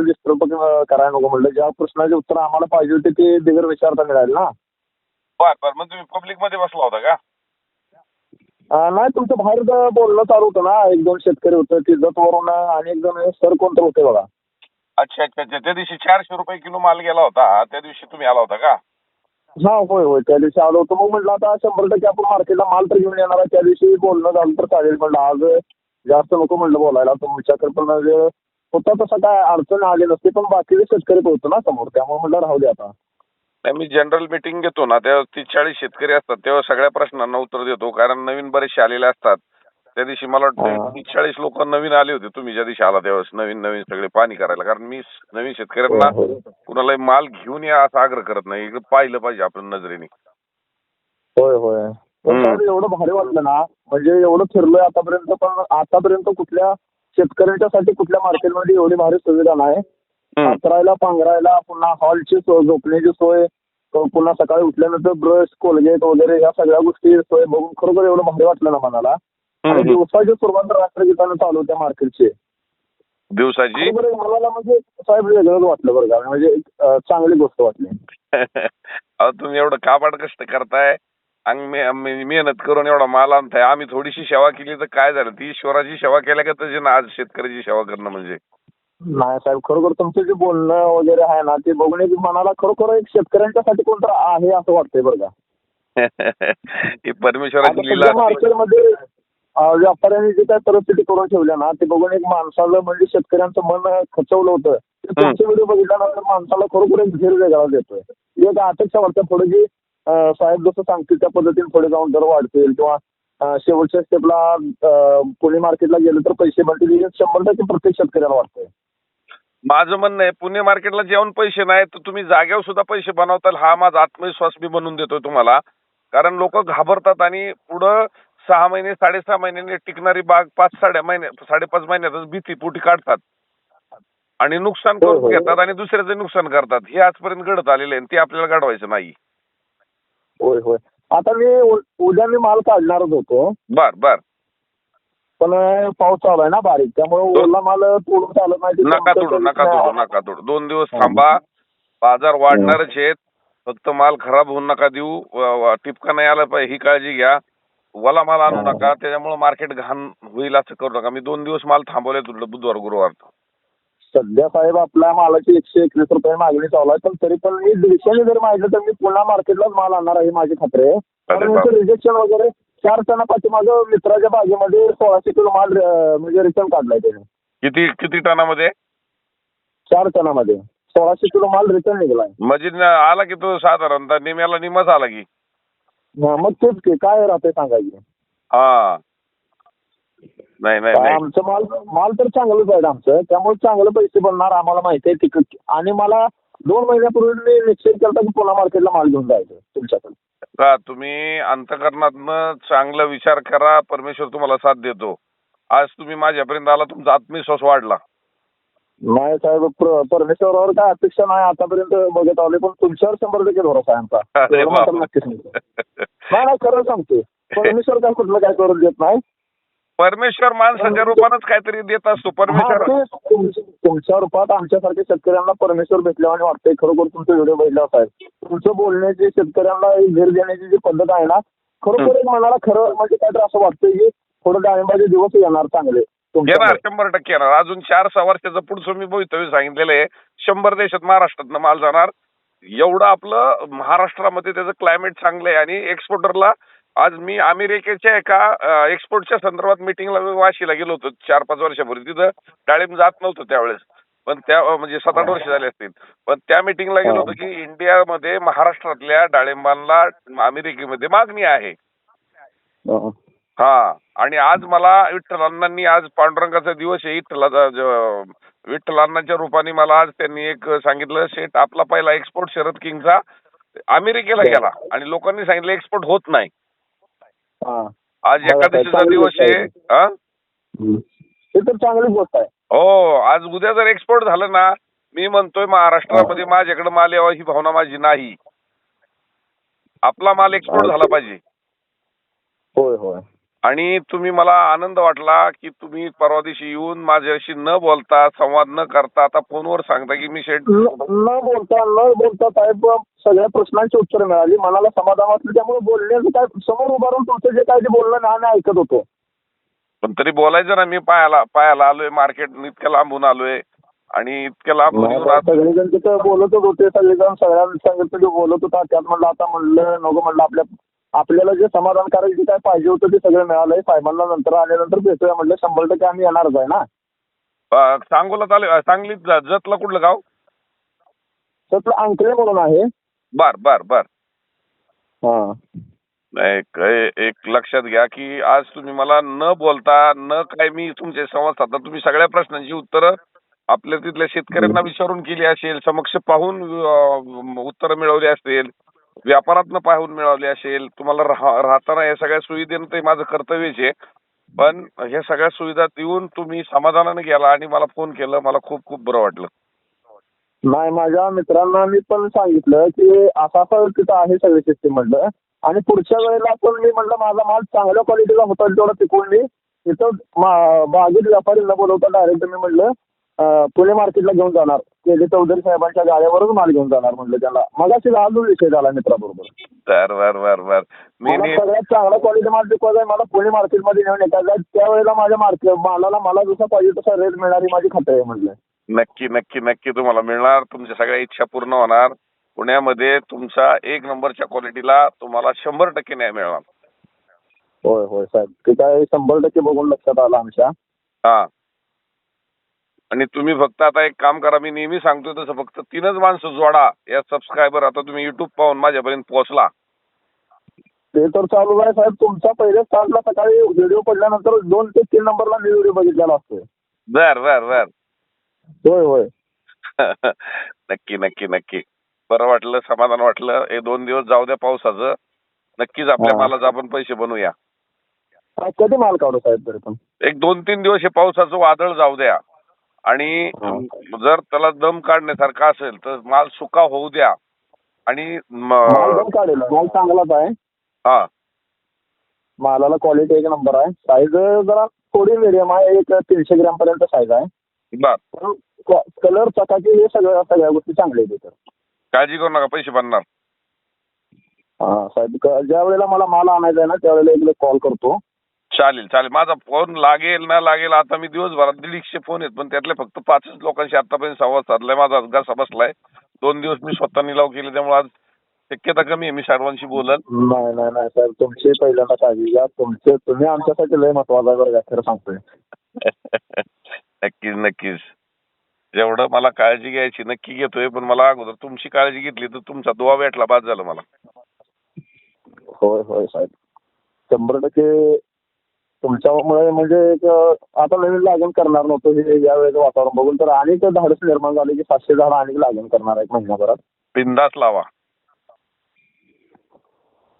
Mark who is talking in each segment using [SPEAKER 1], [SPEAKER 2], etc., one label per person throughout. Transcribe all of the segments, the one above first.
[SPEAKER 1] Disturb करायला नको म्हणलं. ज्या प्रश्नाचे उत्तर आम्हाला पाहिजे होते ते बिगर विचारता मिळाले ना.
[SPEAKER 2] बर बर. मग तुम्ही पब्लिकमध्ये बसला होता का?
[SPEAKER 1] अं, नाही तुमचं बाहेर ज- बोलणं चालू होतं ना. एक दोन शेतकरी होतं तिजतवरून आणि एक जण सर कोणतं होते बघा.
[SPEAKER 2] अच्छा अच्छा अच्छा. त्या दिवशी चारशे रुपये किलो माल गेला होता. त्या दिवशी तुम्ही आला होता का?
[SPEAKER 1] हा होय होय. त्या दिवशी आलो होतो. मग म्हटलं आता शंभर टक्के आपण मार्केटला माल तर घेऊन येणार आहे. त्या दिवशी बोलणं झालं तर चालेल. म्हणलं आज जास्त नको म्हणलं बोलायला. तुमच्याकडे पण म्हणजे होता तसं काय अडचण आली नसते पण बाकीचे शेतकरी होतो ना समोर त्यामुळे म्हणलं राहू दे आता.
[SPEAKER 2] नाही मी जनरल मीटिंग घेतो ना तेव्हा तीस चाळीस शेतकरी असतात तेव्हा सगळ्या प्रश्नांना उत्तर देतो कारण नवीन बरेचसे आलेले असतात. त्या दिवशी मला
[SPEAKER 1] हा.
[SPEAKER 2] वाटतं तीस चाळीस लोक नवीन आले होते तुम्ही ज्या दिवशी आला तेव्हा नवीन नवीन सगळे पाणी करायला कारण मी नवीन शेतकऱ्यांना
[SPEAKER 1] होय, होय.
[SPEAKER 2] कुणालाही माल घेऊन या असा आग्रह करत नाही इकडे पाहिलं पाहिजे आपण नजरेने.
[SPEAKER 1] होय होय. एवढं भारी वाटलं ना म्हणजे एवढं फिरलोय आतापर्यंत पण आतापर्यंत कुठल्या शेतकऱ्यांच्यासाठी कुठल्या मार्केटमध्ये एवढी भारी सुविधा नाही.
[SPEAKER 2] हम्म.
[SPEAKER 1] पात्रायला पांघरायला पुन्हा हॉलची सोय झोपण्याची सोय पुन्हा सकाळी उठल्यानंतर ब्रश कोलगेट वगैरे या सगळ्या गोष्टी सोय बघून खरोखर एवढं भारी वाटलं ना मनाला. आणि. दिवसाची सुरुवात राष्ट्रगीतानं चालू होत्या मार्केटची.
[SPEAKER 2] दिवसाची?
[SPEAKER 1] मनाला म्हणजे साहेब वेगळंच वाटलं बरं का. म्हणजे चांगली गोष्ट वाटली.
[SPEAKER 2] तुम्ही एवढं काबाड कष्ट करताय. आणि मे- मे- मेहनत करून एवढा माल आणताय. आम्ही थोडीशी सेवा केली तर काय झालं? ती ईश्वराची सेवा केल्या का ना आज शेतकऱ्याची सेवा करणं म्हणजे.
[SPEAKER 1] नाही साहेब खरोखर तुमचं जे बोलणं वगैरे आहे ना ते बघून एक मनाला खरोखर एक शेतकऱ्यांच्यासाठी कोणतं आहे असं वाटतंय बरं का?
[SPEAKER 2] ही
[SPEAKER 1] आता
[SPEAKER 2] परमेश्वराची लीला असते.
[SPEAKER 1] मार्केटमध्ये अं, व्यापाऱ्यांनी जे काय परिस्थिती करून ठेवल्या ना ते बघून एक माणसाला म्हणजे शेतकऱ्यांचं मन खचवलं होतं. ते तुमचे व्हिडिओ बघितल्यानंतर माणसाला खरोखर एक धीर वेगळा देतोय. एक अपेक्षा वाटते पुढे जी साहेब जसं सांगतील त्या पद्धतीने पुढे जाऊन दर वाढतील किंवा शेवटच्या स्टेपला पुणे मार्केटला गेलं तर पैसे हे शंभर टक्के प्रत्येक शेतकऱ्याला वाटतंय.
[SPEAKER 2] माझं म्हणणं आहे पुणे मार्केटला जेवण पैसे नाही तर तुम्ही जागेवर सुद्धा पैसे बनवताल. हा माझा आत्मविश्वास मी बनवून देतोय तुम्हाला. कारण लोक घाबरतात आणि पुढं सहा महिने साडेसहा महिन्याने टिकणारी बाग पाच साडे महिने साडेपाच महिन्यातच भीती पोटी काढतात. आणि नुकसान
[SPEAKER 1] होय,
[SPEAKER 2] करून
[SPEAKER 1] होय.
[SPEAKER 2] घेतात आणि दुसऱ्याचं नुकसान करतात. हे आजपर्यंत घडत आलेलं आहे आणि ते आपल्याला घडवायचं नाही.
[SPEAKER 1] होय होय. आता मी उ- उद्या मी माल काढणारच होतो.
[SPEAKER 2] बर बर.
[SPEAKER 1] पण पाऊस चालू आहे ना बारीक. त्यामुळे ओला माल तोडून चालत नाही ते
[SPEAKER 2] नका तोडू नका तोडू नका तोडू. दोन दिवस
[SPEAKER 1] हा.
[SPEAKER 2] थांबा. बाजार वाढणारच आहेत. फक्त माल खराब होऊन नका देऊ. व- व- टिपका नाही आला पाहिजे ही काळजी घ्या. वला माल आणू
[SPEAKER 1] हा.
[SPEAKER 2] नका. त्याच्यामुळे मार्केट घाण होईल असं करू नका. मी दोन दिवस माल थांबवले तुला बुधवार गुरुवार.
[SPEAKER 1] सध्या साहेब आपल्या मालाची एकशे एकवीस रुपये मागणी चालू आहे पण तरी पण मी दीडशेने जर मागितलं तर मी पुन्हा मार्केटलाच माल आणणार आहे माझी खात्री आहे. कारण. रिजेक्शन वगैरे चार टनापाठी माझं मित्राच्या बागेमध्ये सोळाशे किलो माल म्हणजे रिटर्न काढलाय त्याने.
[SPEAKER 2] किती किती टनामध्ये?
[SPEAKER 1] चार टनामध्ये. सोळाशे किलो माल रिटर्न निघालाय.
[SPEAKER 2] म्हणजे आला की तो साधारणतः निम्याला निमच आला की?
[SPEAKER 1] मग तेच की काय राहते सांगायची.
[SPEAKER 2] हा. नाही नाही
[SPEAKER 1] आमचं माल माल तर चांगलंच आहे आमचं. त्यामुळे चांगले पैसे बनणार आम्हाला माहिती आहे तिकट आणि मला दोन महिन्यापूर्वी मी निश्चित केला की पुन्हा मार्केटला माल घेऊन जायचं तुमच्याकडे.
[SPEAKER 2] का तुम्ही अंतकरणातनं चांगला विचार करा. परमेश्वर तुम्हाला साथ देतो. आज तुम्ही माझ्यापर्यंत आला तुमचा आत्मविश्वास वाढला.
[SPEAKER 1] नाही साहेब प्र- परमेश्वरावर काय अपेक्षा नाही. आतापर्यंत बघत आले पण तुमच्यावर शंभर टक्के भरोसा आहे आमचा.
[SPEAKER 2] अरे
[SPEAKER 1] एवढं मात्र
[SPEAKER 2] बाप.
[SPEAKER 1] नक्की सांगतो नाही नाही खरं सांगते परमेश्वर काय कुठलं काय करून देत नाही.
[SPEAKER 2] परमेश्वर माणसाच्या रूपानच काहीतरी देत असतो. परमेश्वर
[SPEAKER 1] तुमच्या रूपात आमच्यासारख्या शेतकऱ्यांना परमेश्वर भेटल्याने वाटतंय खरोखर तुमचे व्हिडिओ बघितला साहेब तुमचं बोलण्याची शेतकऱ्यांना धीर देण्याची जी पद्धत आहे ना खरोखर मनाला खरं म्हणजे काहीतरी असं वाटतंय की थोडं डाळिंबाचे दिवस येणार चांगले
[SPEAKER 2] येणार. शंभर टक्के येणार. अजून चार सहा वर्षाचं पुढचं मी भवितव्य सांगितलेलं आहे. शंभर देशात महाराष्ट्रातनं माल जाणार. एवढं आपलं महाराष्ट्रामध्ये त्याचं क्लायमेट चांगलं आहे आणि एक्सपोर्टरला आज मी अमेरिकेच्या एका एक्सपोर्टच्या संदर्भात मिटिंगला वाशीला गेलो होतो. चार पाच वर्षापूर्वी. तिथं डाळिंब जात नव्हतं त्यावेळेस. पण त्या म्हणजे सात आठ वर्ष झाले असतील. पण त्या मिटिंगला गेलो होतो की इंडियामध्ये महाराष्ट्रातल्या डाळिंबांना अमेरिकेमध्ये मागणी आहे.
[SPEAKER 1] हा.
[SPEAKER 2] आणि आज मला विठ्ठल अण्णांनी आज पांडुरंगाचा दिवस आहे. विठ्ठलाचा ज- विठ्ठल अण्णांच्या रूपाने मला आज त्यांनी एक सांगितलं शेट आपला पहिला एक्सपोर्ट शरद किंगचा अमेरिकेला गेला. आणि लोकांनी सांगितलं एक्सपोर्ट होत नाही. आज एकादशीचा दिवस
[SPEAKER 1] गोष्ट
[SPEAKER 2] आहे. हा?
[SPEAKER 1] हे तर चांगली गोष्ट आहे.
[SPEAKER 2] हो आज उद्या जर एक्सपोर्ट झालं ना मी म्हणतोय महाराष्ट्रामध्ये माझ्याकडे माल यावा ही भावना माझी नाही. आपला माल एक्सपोर्ट झाला पाहिजे.
[SPEAKER 1] होय होय.
[SPEAKER 2] आणि तुम्ही मला आनंद वाटला की तुम्ही परवा दिवशी येऊन माझ्याशी न बोलता संवाद न करता आता फोनवर सांगता की मी शेट
[SPEAKER 1] न न बोलता न बोलता साहेब सगळ्या प्रश्नांची उत्तरं मिळाली. मनाला समाधान वाटलं त्यामुळे बोलण्याचं काय समोर उभा राहून तुमचं जे काय ते बोलणं ना आम्ही ऐकत होतो.
[SPEAKER 2] पण तरी बोलायचं ना मी पायाला पायाला आलोय मार्केट इतक्या लांबून आलोय. आणि इतक्या लांबून येऊन आज-
[SPEAKER 1] सगळेजण तिथं बोलतच होते सगळेजण सगळ्या संगत बोलत होता. त्यात म्हणलं आता म्हणलं नको म्हणलं आपल्या आपल्याला जे समाधानकारक जे काय पाहिजे होतं ते सगळं मिळालंय. साहेबांना नंतर आल्यानंतर भेटूया म्हणलं शंभर टक्के आम्ही येणारच आहे ना?
[SPEAKER 2] सांगोला चालेल सांगलीत जा- जतला कुठलं गाव?
[SPEAKER 1] तर अंकले म्हणून आहे.
[SPEAKER 2] बर बर बर.
[SPEAKER 1] हा.
[SPEAKER 2] एक एक लक्षात घ्या की आज तुम्ही मला न बोलता न काय मी तुमचे संवाद साधता तुम्ही सगळ्या प्रश्नांची उत्तरं आपल्या तिथल्या शेतकऱ्यांना विचारून केली असेल समक्ष पाहून उत्तरं मिळवली असेल. व्यापारातनं पाहून मिळवली असेल तुम्हाला राह- राहताना या सगळ्या सुविधेनं ते माझं कर्तव्यच आहे. पण ह्या सगळ्या सुविधा देऊन तुम्ही समाधानाने गेला आणि मला फोन केलं मला खूप खूप बरं वाटलं.
[SPEAKER 1] नाही माझ्या मित्रांना मी पण सांगितलं की असं असं तिथं आहे सगळी सिस्टीम म्हणलं आणि पुढच्या वेळेला पण मी म्हणलं माझा माल चांगल्या क्वालिटीचा होता तेवढा टिकून मी तिथं बागेत व्यापारी बोलवता डायरेक्ट मी म्हणलं पुणे मार्केटला घेऊन जाणार. के जे चौधरी साहेबांच्या गाड्यावरच माल घेऊन जाणार म्हणलं त्याला. मगाशी अजून विषय झाला मित्राबरोबर.
[SPEAKER 2] बर बर बर बर. मी
[SPEAKER 1] मला सगळ्यात चांगला क्वालिटी माल टिकवायचा आहे. मला पुणे मार्केटमध्ये नेऊन एखादा त्यावेळेला माझ्या मार्केट मालाला मला जसा पाहिजे तसा रेट मिळणारी माझी खात्री आहे म्हटलं.
[SPEAKER 2] नक्की नक्की नक्की तुम्हाला मिळणार. तुमच्या सगळ्या इच्छा पूर्ण होणार. पुण्यामध्ये तुमचा एक नंबरच्या क्वालिटीला तुम्हाला शंभर टक्के न्याय मिळणार.
[SPEAKER 1] होय होय साहेब. ते काय शंभर टक्के बघून लक्षात आलं आमच्या.
[SPEAKER 2] हा. आणि तुम्ही फक्त आता एक काम करा मी नेहमी सांगतोय तसं फक्त तीनच माणसं जोडा. या सबस्क्रायबर आता तुम्ही युट्यूब पाहून माझ्यापर्यंत पोहोचला.
[SPEAKER 1] ते तर चालू आहे साहेब. तुमचा पहिल्या स्टार्टला सकाळी व्हिडिओ पडल्यानंतर दोन ते तीन नंबरला मी व्हिडिओ बघितलेला असतो
[SPEAKER 2] बर बर बर.
[SPEAKER 1] होय होय.
[SPEAKER 2] नक्की नक्की नक्की. बरं वाटलं समाधान वाटलं. हे दोन दिवस जाऊ द्या पावसाचं. नक्कीच आपल्या. मालाचा आपण पैसे बनवूया.
[SPEAKER 1] कधी माल काढू साहेब तरी पण?
[SPEAKER 2] एक दोन तीन दिवस हे पावसाचं वादळ जाऊ द्या. आणि
[SPEAKER 1] हा.
[SPEAKER 2] जर त्याला दम काढण्यासारखा असेल तर माल सुका होऊ द्या. आणि
[SPEAKER 1] माल पण काढेल माल चांगलाच आहे.
[SPEAKER 2] हा.
[SPEAKER 1] मालाला क्वालिटी एक नंबर आहे. साईज जरा थोडी मिडियम आहे. एक तीनशे ग्रॅम पर्यंत साईज आहे.
[SPEAKER 2] बर.
[SPEAKER 1] कलर चकाकी हे सगळ्या सगळ्या गोष्टी चांगल्या आहेत.
[SPEAKER 2] काळजी करू नका. पैसे बनणार
[SPEAKER 1] हा साहेब ज्या वेळेला मला माल आणायचा आहे ना त्यावेळेला एकदा कॉल करतो.
[SPEAKER 2] चालेल चालेल. माझा फोन लागेल ना लागेल आता मी दिवसभरात दीडशे फोन आहेत पण त्यातले फक्त पाचच लोकांशी आतापर्यंत संवाद साधलाय. माझा घसा बसलाय दोन दिवस मी स्वतः निलाव केले त्यामुळे आज शक्यता कमी आहे मी सर्वांशी बोलल.
[SPEAKER 1] नाही नाही नाही साहेब तुमची पहिल्यांदा काळजी घ्या. तुमचे तुम्ही आमच्यासाठी लय महत्त्वाचा आहे बरं का खरं सांगतोय.
[SPEAKER 2] नक्कीच नक्कीच. जेवढं मला काळजी घ्यायची नक्की घेतोय पण मला अगोदर तुमची काळजी घेतली तर तुमचा दुवा भेटला बाद झालं मला.
[SPEAKER 1] होय होय साहेब. शंभर टक्के तुमच्यामुळे म्हणजे एक, आता नवीन लागण करणार नव्हतो हे या वेळेचं वातावरण बघून. तर अनेक धाडस निर्माण झाले की सातशे झाड अनेक लागण करणार आहे महिन्याभरात.
[SPEAKER 2] बिंदास लावा.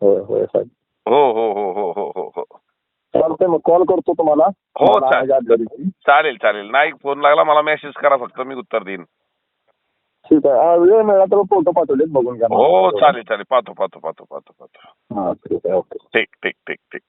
[SPEAKER 1] होय होय साहेब.
[SPEAKER 2] हो हो हो हो हो हो हो.
[SPEAKER 1] चालतंय मग कॉल करतो तुम्हाला.
[SPEAKER 2] हो, चालेल. चालेल चालेल. नाही फोन लागला मला मेसेज करा फक्त मी उत्तर देईन.
[SPEAKER 1] ठीक आहे. वेळ मिळाला तर फोटो पाठवलेत बघून घ्या
[SPEAKER 2] हो चालेल चालेल. पाहतो पाहतो पाहतो पाहतो पाहतो
[SPEAKER 1] हा ठीक आहे ओके.
[SPEAKER 2] ठीक ठीक ठीक